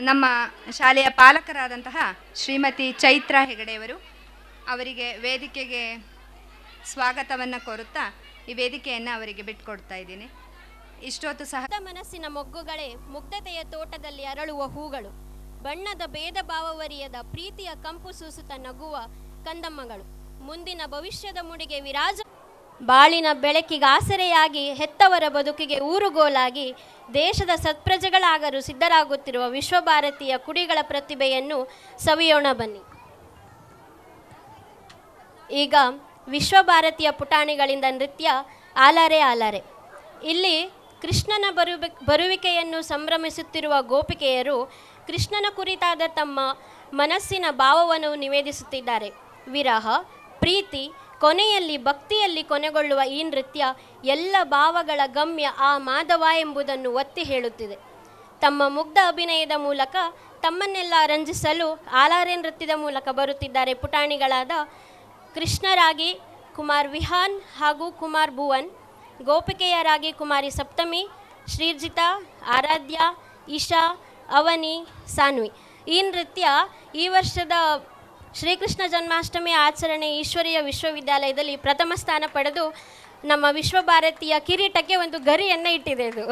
ನಮ್ಮ ಶಾಲೆಯ ಪಾಲಕರಾದಂತಹ ಶ್ರೀಮತಿ ಚೈತ್ರ ಹೆಗಡೆಯವರು ಅವರಿಗೆ ವೇದಿಕೆಗೆ ಸ್ವಾಗತವನ್ನು ಕೋರುತ್ತಾ ಈ ವೇದಿಕೆಯನ್ನು ಅವರಿಗೆ ಬಿಟ್ಕೊಡ್ತಾ ಇದ್ದೀನಿ. ಇಷ್ಟೊತ್ತು ಸಹ ಮನಸ್ಸಿನ ಮೊಗ್ಗುಗಳೇ ಮುಕ್ತತೆಯ ತೋಟದಲ್ಲಿ ಅರಳುವ ಹೂಗಳು. ಬಣ್ಣದ ಭೇದ ಭಾವವರಿಯದ ಪ್ರೀತಿಯ ಕಂಪು ಸೂಸುತ್ತ ನಗುವ ಕಂದಮ್ಮಗಳು. ಮುಂದಿನ ಭವಿಷ್ಯದ ಮುಡಿಗೆ ವಿರಾಜ ಬಾಳಿನ ಬೆಳಕಿಗೆ ಆಸರೆಯಾಗಿ ಹೆತ್ತವರ ಬದುಕಿಗೆ ಊರುಗೋಲಾಗಿ ದೇಶದ ಸತ್ಪ್ರಜೆಗಳಾಗಲು ಸಿದ್ಧರಾಗುತ್ತಿರುವ ವಿಶ್ವಭಾರತೀಯ ಕುಡಿಗಳ ಪ್ರತಿಭೆಯನ್ನು ಸವಿಯೋಣ ಬನ್ನಿ. ಈಗ ವಿಶ್ವಭಾರತೀಯ ಪುಟಾಣಿಗಳಿಂದ ನೃತ್ಯ ಆಲಾರೆ ಆಲಾರೆ. ಇಲ್ಲಿ ಕೃಷ್ಣನ ಬರು ಬರುವಿಕೆಯನ್ನು ಸಂಭ್ರಮಿಸುತ್ತಿರುವ ಗೋಪಿಕೆಯರು ಕೃಷ್ಣನ ಕುರಿತಾದ ತಮ್ಮ ಮನಸ್ಸಿನ ಭಾವವನ್ನು ನಿವೇದಿಸುತ್ತಿದ್ದಾರೆ. ವಿರಹ, ಪ್ರೀತಿ ಕೊನೆಯಲ್ಲಿ ಭಕ್ತಿಯಲ್ಲಿ ಕೊನೆಗೊಳ್ಳುವ ಈ ನೃತ್ಯ ಎಲ್ಲ ಭಾವಗಳ ಗಮ್ಯ ಆ ಮಾಧವ ಎಂಬುದನ್ನು ಒತ್ತಿ ಹೇಳುತ್ತಿದೆ. ತಮ್ಮ ಮುಗ್ಧ ಅಭಿನಯದ ಮೂಲಕ ತಮ್ಮನ್ನೆಲ್ಲ ರಂಜಿಸಲು ಆಲಾರೆ ನೃತ್ಯದ ಮೂಲಕ ಬರುತ್ತಿದ್ದಾರೆ ಪುಟಾಣಿಗಳಾದ ಕೃಷ್ಣರಾಗಿ ಕುಮಾರ್ ವಿಹಾನ್ ಹಾಗೂ ಕುಮಾರ್ ಭುವನ್, ಗೋಪಿಕೆಯರಾಗಿ ಕುಮಾರಿ ಸಪ್ತಮಿ ಶ್ರೀಜಿತಾ ಆರಾಧ್ಯ ಇಶಾ ಅವನಿ, ಸಾನ್ವಿ. ಈ ನೃತ್ಯ ಈ ವರ್ಷದ ಶ್ರೀಕೃಷ್ಣ ಜನ್ಮಾಷ್ಟಮಿ ಆಚರಣೆ ಈಶ್ವರೀಯ ವಿಶ್ವವಿದ್ಯಾಲಯದಲ್ಲಿ ಪ್ರಥಮ ಸ್ಥಾನ ಪಡೆದು ನಮ್ಮ ವಿಶ್ವಭಾರತೀಯ ಕಿರೀಟಕ್ಕೆ ಒಂದು ಗರಿಯನ್ನು ಇಟ್ಟಿದೆ ಇದು.